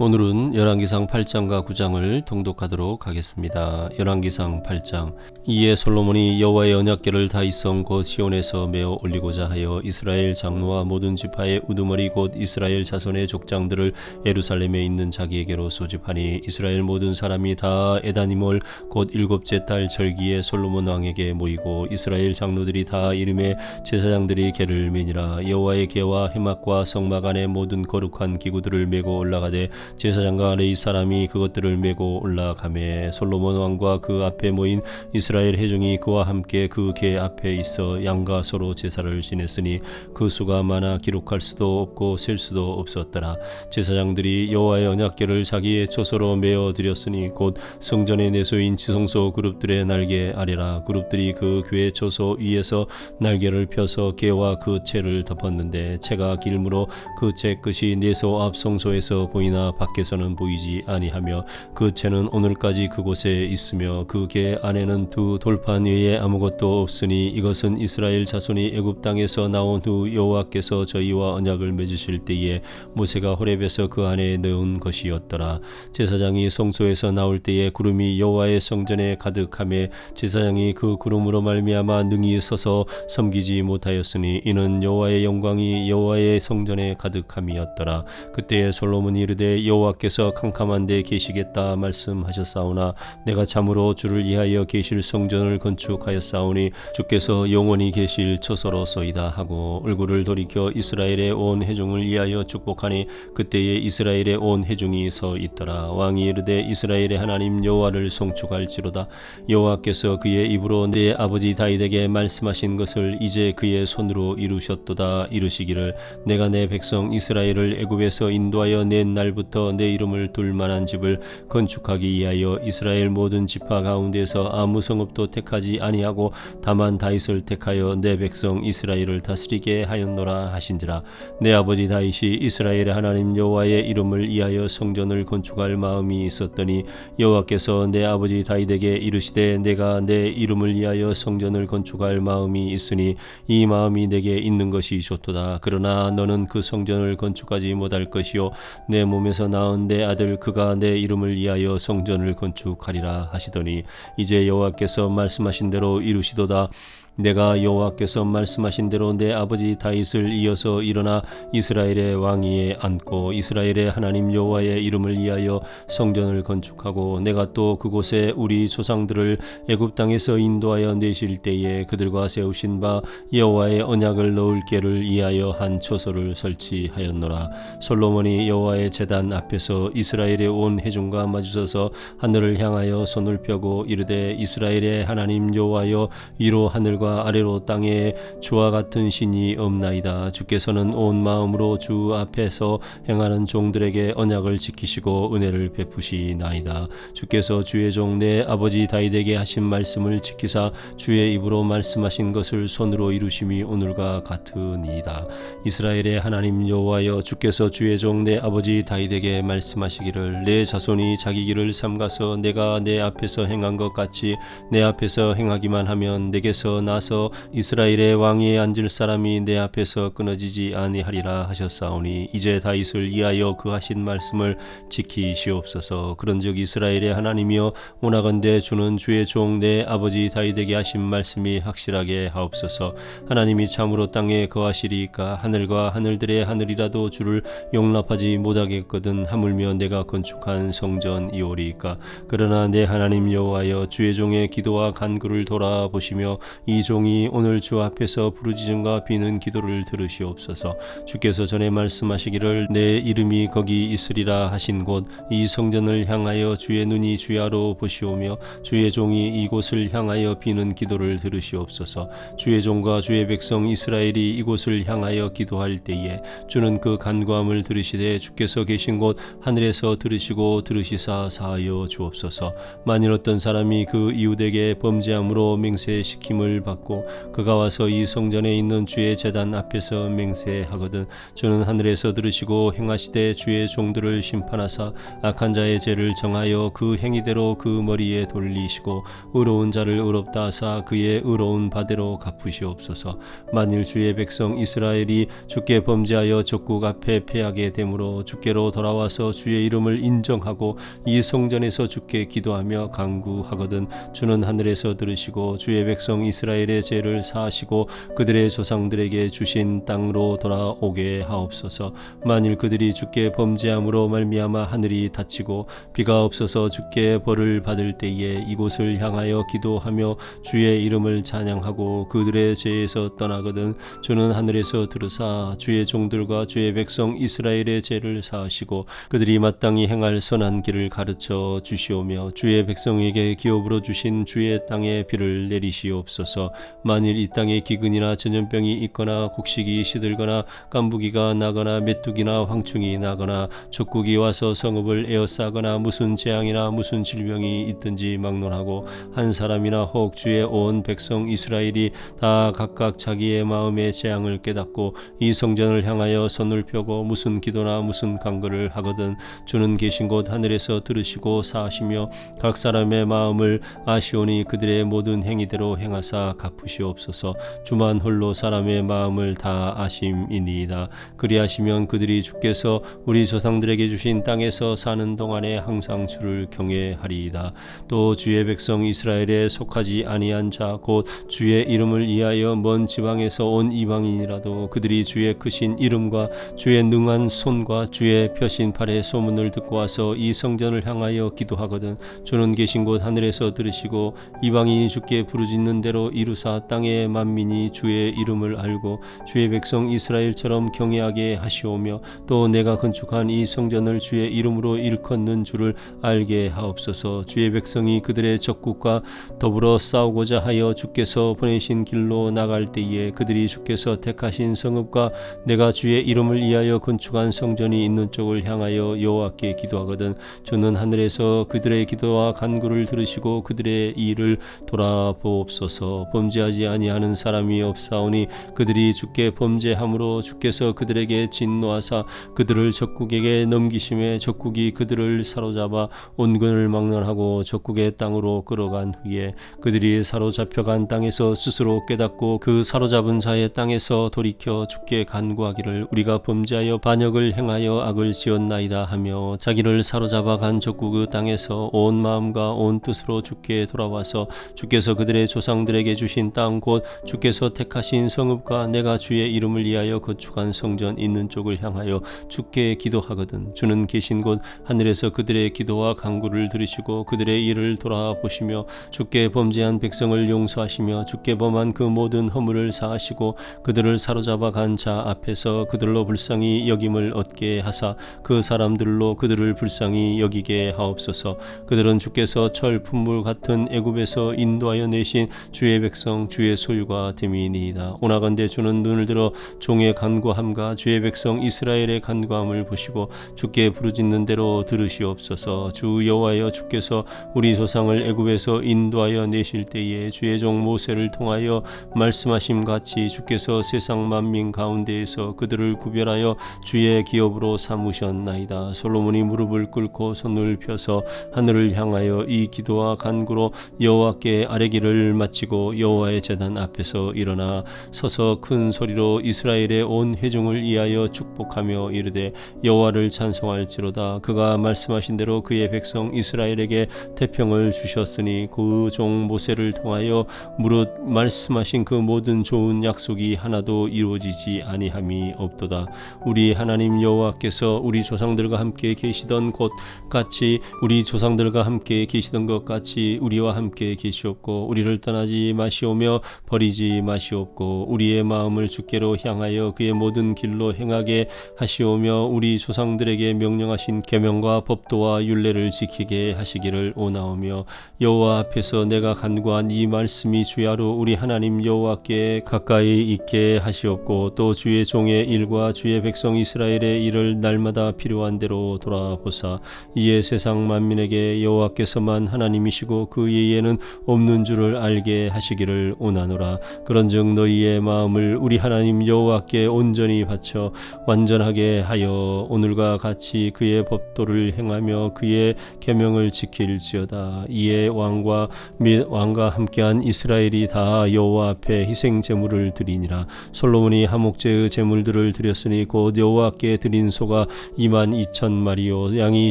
오늘은 열왕기상 8장과 9장을 통독하도록 하겠습니다. 열왕기상 8장 이에 솔로몬이 여호와의 언약궤를 다윗성 곧 시온에서 메어 올리고자 하여 이스라엘 장로와 모든 지파의 우두머리 곧 이스라엘 자손의 족장들을 예루살렘에 있는 자기에게로 소집하니 이스라엘 모든 사람이 다 에다니몰 곧 일곱째 달 절기에 솔로몬 왕에게 모이고 이스라엘 장로들이 다 이름에 제사장들이 개를 매니라 여호와의 개와 해막과 성막 안에 모든 거룩한 기구들을 메고 올라가되 제사장과 레이 사람이 그것들을 메고 올라가매 솔로몬 왕과 그 앞에 모인 이스라엘 회중이 그와 함께 그 개 앞에 있어 양과 서로 제사를 지냈으니 그 수가 많아 기록할 수도 없고 셀 수도 없었더라. 제사장들이 여호와의 언약궤를 자기의 처소로 메어 드렸으니 곧 성전의 내소인 지성소 그룹들의 날개 아래라. 그룹들이 그 궤의 처소 위에서 날개를 펴서 개와 그 채를 덮었는데 채가 길므로 그 채 끝이 내소 앞 성소에서 보이나 밖에서는 보이지 아니하며 그 채는 오늘까지 그곳에 있으며 그 개 안에는 두 돌판 외에 아무것도 없으니 이것은 이스라엘 자손이 애굽 땅에서 나온 후 여호와께서 저희와 언약을 맺으실 때에 모세가 호렙에서 그 안에 넣은 것이었더라. 제사장이 성소에서 나올 때에 구름이 여호와의 성전에 가득함에 제사장이 그 구름으로 말미암아 능히 서서 섬기지 못하였으니 이는 여호와의 영광이 여호와의 성전에 가득함이었더라. 그때에 솔로몬이 이르되 여호와께서 캄캄한 데 계시겠다 말씀하셨사오나 내가 참으로 주를 위하여 계실 성전을 건축하였사오니 주께서 영원히 계실 처소로서이다 하고 얼굴을 돌이켜 이스라엘의 온 회중을 위하여 축복하니 그때에 이스라엘의 온 회중이 서 있더라. 왕이 이르되 이스라엘의 하나님 여호와를 송축할지로다. 여호와께서 그의 입으로 내 아버지 다윗에게 말씀하신 것을 이제 그의 손으로 이루셨도다 이루시기를 내가 내 백성 이스라엘을 애굽에서 인도하여 낸 날부터 내 이름을 둘 만한 집을 건축하기 위하여 이스라엘 모든 지파 가운데서 아무 성읍도 택하지 아니하고 다만 다윗을 택하여 내 백성 이스라엘을 다스리게 하였노라 하신지라. 내 아버지 다윗이 이스라엘의 하나님 여호와의 이름을 위하여 성전을 건축할 마음이 있었더니 여호와께서 내 아버지 다윗에게 이르시되 내가 내 이름을 위하여 성전을 건축할 마음이 있으니 이 마음이 내게 있는 것이 좋도다. 그러나 너는 그 성전을 건축하지 못할 것이요. 내 몸에서 나온 내 아들 그가 내 이름을 위하여 성전을 건축하리라 하시더니 이제 여호와께서 말씀하신 대로 이루시도다 내가 여호와께서 말씀하신 대로 내 아버지 다윗을 이어서 일어나 이스라엘의 왕위에 앉고 이스라엘의 하나님 여호와의 이름을 위하여 성전을 건축하고 내가 또 그곳에 우리 조상들을 애굽 땅에서 인도하여 내실 때에 그들과 세우신 바 여호와의 언약을 넣을 궤를 위하여 한 초소를 설치하였노라. 솔로몬이 여호와의 제단 앞에서 이스라엘의 온 회중과 마주서서 하늘을 향하여 손을 펴고 이르되 이스라엘의 하나님 여호와여 위로 하늘과 아래로 땅에 주와 같은 신이 없나이다. 주께서는 온 마음으로 주 앞에서 행하는 종들에게 언약을 지키시고 은혜를 베푸시나이다. 주께서 주의 종 내 아버지 다윗에게 하신 말씀을 지키사 주의 입으로 말씀하신 것을 손으로 이루심이 오늘과 같으니이다. 이스라엘의 하나님 여호와여 주께서 주의 종 내 아버지 다윗에게 말씀하시기를 내 자손이 자기 길을 삼가서 내가 내 앞에서 행한 것 같이 내 앞에서 행하기만 하면 내게서 나서 이스라엘의 왕위에 앉을 사람이 내 앞에서 끊어지지 아니하리라 하셨사오니 이제 다윗을 위하여 그 하신 말씀을 지키시옵소서. 그런즉 이스라엘의 하나님이여 오나건대 주는 주의 종 내 아버지 다윗에게 하신 말씀이 확실하게 하옵소서. 하나님이 참으로 땅에 거하시리이까 하늘과 하늘들의 하늘이라도 주를 용납하지 못하겠거든 하물며 내가 건축한 성전이오리이까. 그러나 내 하나님 여호와여 주의 종의 기도와 간구를 돌아보시며 이 종이 오늘 주 앞에서 부르짖음과 비는 기도를 들으시옵소서. 주께서 전에 말씀하시기를 내 이름이 거기 있으리라 하신 곳 이 성전을 향하여 주의 눈이 주야로 보시오며 주의 종이 이곳을 향하여 비는 기도를 들으시옵소서. 주의 종과 주의 백성 이스라엘이 이곳을 향하여 기도할 때에 주는 그 간구함을 들으시되 주께서 계신 곳 하늘에서 들으시고 들으시사 사하여 주옵소서. 만일 어떤 사람이 그 이웃에게 범죄함으로 맹세시킴을 받고 그가 와서 이 성전에 있는 주의 제단 앞에서 맹세하거든 주는 하늘에서 들으시고 행하시되 주의 종들을 심판하사 악한 자의 죄를 정하여 그 행위대로 그 머리에 돌리시고 의로운 자를 의롭다 하사 그의 의로운 바대로 갚으시옵소서. 만일 주의 백성 이스라엘이 주께 범죄하여 적국 앞에 패하게 되므로 주께로 돌아와서 주의 이름을 인정하고 이 성전에서 주께 기도하며 강구하거든 주는 하늘에서 들으시고 주의 백성 이스라엘 의 죄를 사하시고 그들의 조상들에게 주신 땅으로 돌아오게 하옵소서. 만일 그들이 주께 범죄함으로 말미암아 하늘이 닫히고 비가 없어서 주께 벌을 받을 때에 이곳을 향하여 기도하며 주의 이름을 찬양하고 그들의 죄에서 떠나거든 주는 하늘에서 들으사 주의 종들과 주의 백성 이스라엘의 죄를 사하시고 그들이 마땅히 행할 선한 길을 가르쳐 주시오며 주의 백성에게 기업으로 주신 주의 땅에 비를 내리시옵소서 만일 이 땅에 기근이나 전염병이 있거나 곡식이 시들거나 깐부기가 나거나 메뚜기나 황충이 나거나 적국이 와서 성읍을 에워싸거나 무슨 재앙이나 무슨 질병이 있든지 막론하고 한 사람이나 혹 주의 온 백성 이스라엘이 다 각각 자기의 마음의 재앙을 깨닫고 이 성전을 향하여 손을 펴고 무슨 기도나 무슨 간구를 하거든 주는 계신 곳 하늘에서 들으시고 사하시며 각 사람의 마음을 아시오니 그들의 모든 행위대로 행하사 갚으시옵소서. 주만 홀로 사람의 마음을 다 아심이니이다. 그리하시면 그들이 주께서 우리 조상들에게 주신 땅에서 사는 동안에 항상 주를 경외하리이다. 또 주의 백성 이스라엘에 속하지 아니한 자 곧 주의 이름을 이하여 먼 지방에서 온 이방인이라도 그들이 주의 크신 이름과 주의 능한 손과 주의 펴신 팔의 소문을 듣고 와서 이 성전을 향하여 기도하거든 주는 계신 곳 하늘에서 들으시고 이방인이 주께 부르짖는 대로 이루 사 땅의 만민이 주의 이름을 알고 주의 백성 이스라엘처럼 경외하게 하시오며 또 내가 건축한 이 성전을 주의 이름으로 일컫는 줄을 알게 하옵소서. 주의 백성이 그들의 적국과 더불어 싸우고자 하여 주께서 보내신 길로 나갈 때에 그들이 주께서 택하신 성읍과 내가 주의 이름을 위하여 건축한 성전이 있는 쪽을 향하여 여호와께 기도하거든 주는 하늘에서 그들의 기도와 간구를 들으시고 그들의 일을 돌아보옵소서 범죄하지 아니하는 사람이 없사오니 그들이 주께 범죄함으로 주께서 그들에게 진노하사 그들을 적국에게 넘기심에 적국이 그들을 사로잡아 온근을 막론하고 적국의 땅으로 끌어간 후에 그들이 사로잡혀간 땅에서 스스로 깨닫고 그 사로잡은 자의 땅에서 돌이켜 주께 간구하기를 우리가 범죄하여 반역을 행하여 악을 지었나이다 하며 자기를 사로잡아 간 적국 그 땅에서 온 마음과 온 뜻으로 주께 돌아와서 주께서 그들의 조상들에게 주신 땅 곧 주께서 택하신 성읍과 내가 주의 이름을 위하여 건축한 성전 있는 쪽을 향하여 주께 기도하거든. 주는 계신 곳 하늘에서 그들의 기도와 간구를 들으시고 그들의 일을 돌아보시며 주께 범죄한 백성을 용서하시며 주께 범한 그 모든 허물을 사하시고 그들을 사로잡아 간 자 앞에서 그들로 불쌍히 여김을 얻게 하사 그 사람들로 그들을 불쌍히 여기게 하옵소서. 그들은 주께서 철 품물 같은 애굽에서 인도하여 내신 주의 백성 주의 소유가 됨이니이다. 오나간대 주는 눈을 들어 종의 간구함과 주의 백성 이스라엘의 간구함을 보시고 주께 부르짖는 대로 들으시옵소서. 주 여호와여 주께서 우리 조상을 애굽에서 인도하여 내실 때에 주의 종 모세를 통하여 말씀하심 같이 주께서 세상 만민 가운데에서 그들을 구별하여 주의 기업으로 삼으셨나이다. 솔로몬이 무릎을 꿇고 손을 펴서 하늘을 향하여 이 기도와 간구로 여호와께 아뢰기를 마치고 여호와의 제단 앞에서 일어나 서서 큰 소리로 이스라엘의 온 회중을 위하여 축복하며 이르되 여호와를 찬송할지로다. 그가 말씀하신 대로 그의 백성 이스라엘에게 태평을 주셨으니 그 종 모세를 통하여 무릇 말씀하신 그 모든 좋은 약속이 하나도 이루어지지 아니함이 없도다. 우리 하나님 여호와께서 우리 조상들과 함께 계시던 곳 같이 우리 조상들과 함께 계시던 것 같이 우리와 함께 계시옵고 우리를 떠나지 마 시오며 버리지 마시옵고 우리의 마음을 주께로 향하여 그의 모든 길로 행하게 하시오며 우리 조상들에게 명령하신 계명과 법도와 율례를 지키게 하시기를 원하오며 여호와 앞에서 내가 간구한 이 말씀이 주야로 우리 하나님 여호와께 가까이 있게 하시옵고 또 주의 종의 일과 주의 백성 이스라엘의 일을 날마다 필요한 대로 돌아보사 이에 세상 만민에게 여호와께서만 하나님이시고 그 외에는 없는 줄을 알게 하시기 되기를 원하노라. 그런즉 너희의 마음을 우리 하나님 여호와께 온전히 바쳐 완전하게 하여 오늘과 같이 그의 법도를 행하며 그의 계명을 지킬지어다. 이에 왕과 및 왕과 함께한 이스라엘이 다 여호와 앞에 희생 제물을 드리니라. 솔로몬이 하목제의 제물들을 드렸으니 곧 여호와께 드린 소가 2만 2천 마리요 양이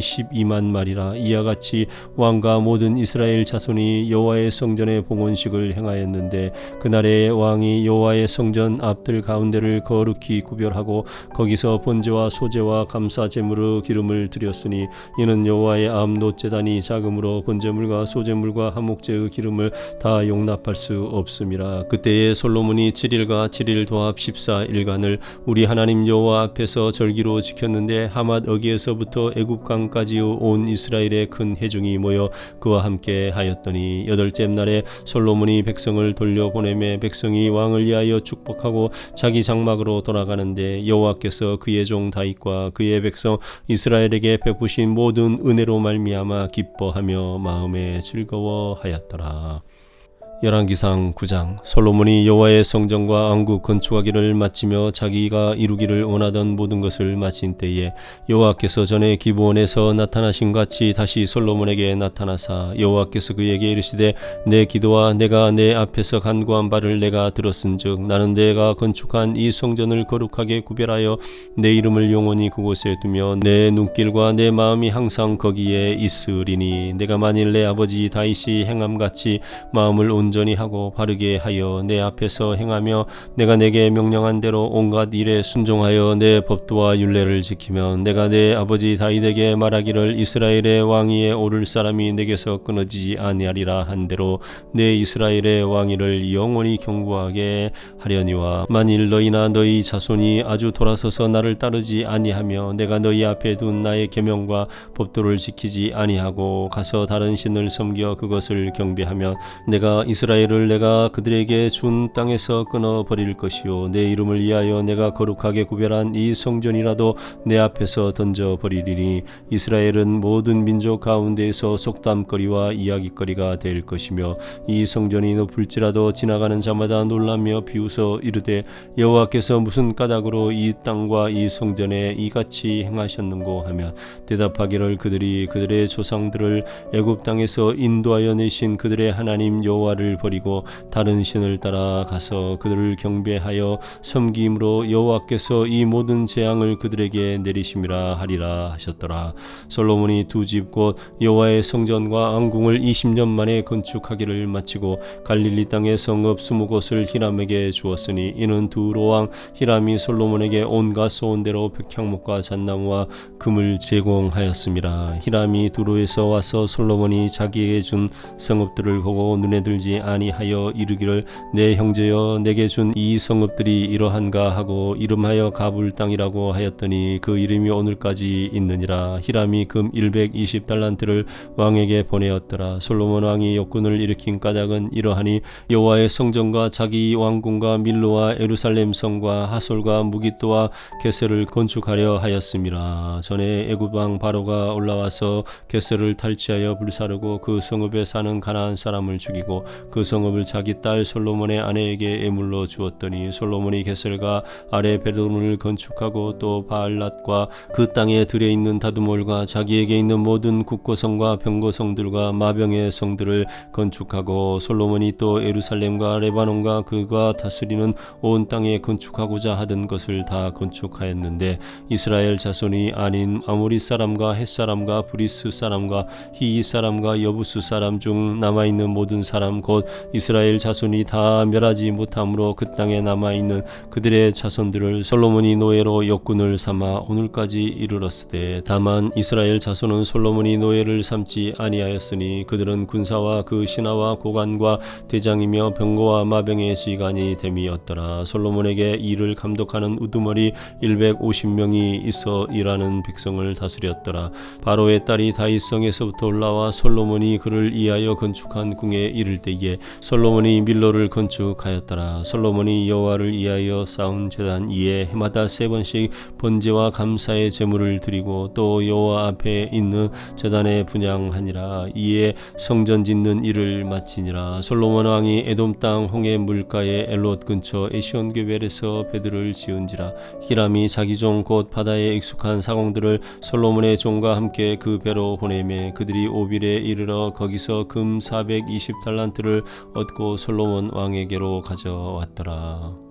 12만 마리라. 이와 같이 왕과 모든 이스라엘 자손이 여호와의 성전에 봉헌식을 행하 였는데 그날에 왕이 여호와의 성전 앞들 가운데를 거룩히 구별하고 거기서 번제와 소제와 감사 제물의 기름을 드렸으니 이는 여호와의 암노 제단이 작음으로 번제물과 소제물과 하목제의 기름을 다 용납할 수 없음이라. 그때에 솔로몬이 7일과 7일 도합 14일간을 우리 하나님 여호와 앞에서 절기로 지켰는데 하맛 어기에서부터 애굽강까지의 온 이스라엘의 큰 회중이 모여 그와 함께 하였더니 여덟째 날에 솔로몬이 백성 을 돌려보내매 백성이 왕을 위하여 축복하고 자기 장막으로 돌아가는데 여호와께서 그의 종 다윗과 그의 백성 이스라엘에게 베푸신 모든 은혜로 말미암아 기뻐하며 마음에 즐거워하였더라. 열왕기상 9장 솔로몬이 여호와의 성전과 왕국 건축하기를 마치며 자기가 이루기를 원하던 모든 것을 마친 때에 여호와께서 전에 기브온에서 나타나신 같이 다시 솔로몬에게 나타나사 여호와께서 그에게 이르시되 내 기도와 내가 내 앞에서 간구한 바를 내가 들었은즉 나는 내가 건축한 이 성전을 거룩하게 구별하여 내 이름을 영원히 그곳에 두며 내 눈길과 내 마음이 항상 거기에 있으리니 내가 만일 내 아버지 다윗이 행함같이 마음을 온 전히 하고 바르게 하여 내 앞에서 행하며 내가 내게 명령한 대로 온갖 일에 순종하여 내 법도와 율례를 지키면 내가 내 아버지 다윗에게 말하기를 이스라엘의 왕위에 오를 사람이 내게서 끊어지지 아니하리라 한 대로 내 이스라엘의 왕위를 영원히 경고하게 하려니와 만일 너희나 너희 자손이 아주 돌아서서 나를 따르지 아니하며 내가 너희 앞에 둔 나의 계명과 법도를 지키지 아니하고 가서 다른 신을 섬겨 그것을 경배하면 내가 이스라엘 을 내가 그들에게 준 땅에서 끊어 버릴 것이요. 내 이름을 위하여 내가 거룩하게 구별한 이 성전이라도 내 앞에서 던져 버리리니 이스라엘은 모든 민족 가운데에서 속담거리와 이야기거리가 될 것이며 이 성전이 높을지라도 지나가는 자마다 놀라며 비웃어 이르되 여호와께서 무슨 까닭으로 이 땅과 이 성전에 이같이 행하셨는고 하면 대답하기를 그들이 그들의 조상들을 애굽 땅에서 인도하여 내신 그들의 하나님 여호와를 버리고 다른 신을 따라 가서 그들을 경배하여 섬김으로 여호와께서 이 모든 재앙을 그들에게 내리심이라 하리라 하셨더라 솔로몬이 두 집 곧 여호와의 성전과 왕궁을 20년 만에 건축하기를 마치고 갈릴리 땅의 성읍 스무 곳을 히람에게 주었으니 이는 두 로 왕 히람이 솔로몬에게 온갖 소원대로 백향목과 잣나무와 금을 제공하였습니다. 히람이 두로에서 와서 솔로몬이 자기에게 준 성읍들을 보고 눈에 들지 아니하여 이르기를 내 형제여 내게 준 이 성읍들이 이러한가 하고 이름하여 가불 땅이라고 하였더니 그 이름이 오늘까지 있느니라. 히람이 금 120달란트를 왕에게 보내었더라. 솔로몬 왕이 역군을 일으킨 까닭은 이러하니 여호와의 성전과 자기 왕궁과 밀로와 에루살렘 성과 하솔과 무기또와 게셀을 건축하려 하였음이라. 전에 애굽 왕 바로가 올라와서 게셀을 탈취하여 불사르고 그 성읍에 사는 가나안 사람을 죽이고 그 성읍을 자기 딸 솔로몬의 아내에게 애물로 주었더니 솔로몬이 게셀과 아래 베드론을 건축하고 또 바알랏과 그 땅에 들에 있는 다두몰과 자기에게 있는 모든 국고성과 병고성들과 마병의 성들을 건축하고 솔로몬이 또 예루살렘과 레바논과 그가 다스리는 온 땅에 건축하고자 하던 것을 다 건축하였는데 이스라엘 자손이 아닌 아모리 사람과 헷 사람과 브리스 사람과 히이 사람과 여부스 사람 중 남아 있는 모든 사람 곧 이스라엘 자손이 다 멸하지 못함으로 그 땅에 남아 있는 그들의 자손들을 솔로몬이 노예로 역군을 삼아 오늘까지 이르렀으되 다만 이스라엘 자손은 솔로몬이 노예를 삼지 아니하였으니 그들은 군사와 그 신하와 고관과 대장이며 병고와 마병의 시간이 됨이었더라. 솔로몬에게 이를 감독하는 우두머리 150명이 있어 일하는 백성을 다스렸더라. 바로의 딸이 다윗성에서부터 올라와 솔로몬이 그를 이하여 건축한 궁에 이를 때에 이에 솔로몬이 밀로를 건축하였더라. 솔로몬이 여호와를 위하여 쌓은 제단 이에 해마다 세 번씩 번제와 감사의 제물을 드리고 또 여호와 앞에 있는 제단에 분양하니라. 이에 성전 짓는 일을 마치니라. 솔로몬 왕이 에돔 땅 홍해 물가의 엘롯 근처 에시온 게벨에서 배들을 지은지라. 히람이 자기 종 곧 바다에 익숙한 사공들을 솔로몬의 종과 함께 그 배로 보내매 그들이 오빌에 이르러 거기서 금 420달란트를 얻고 솔로몬 왕에게로 가져왔더라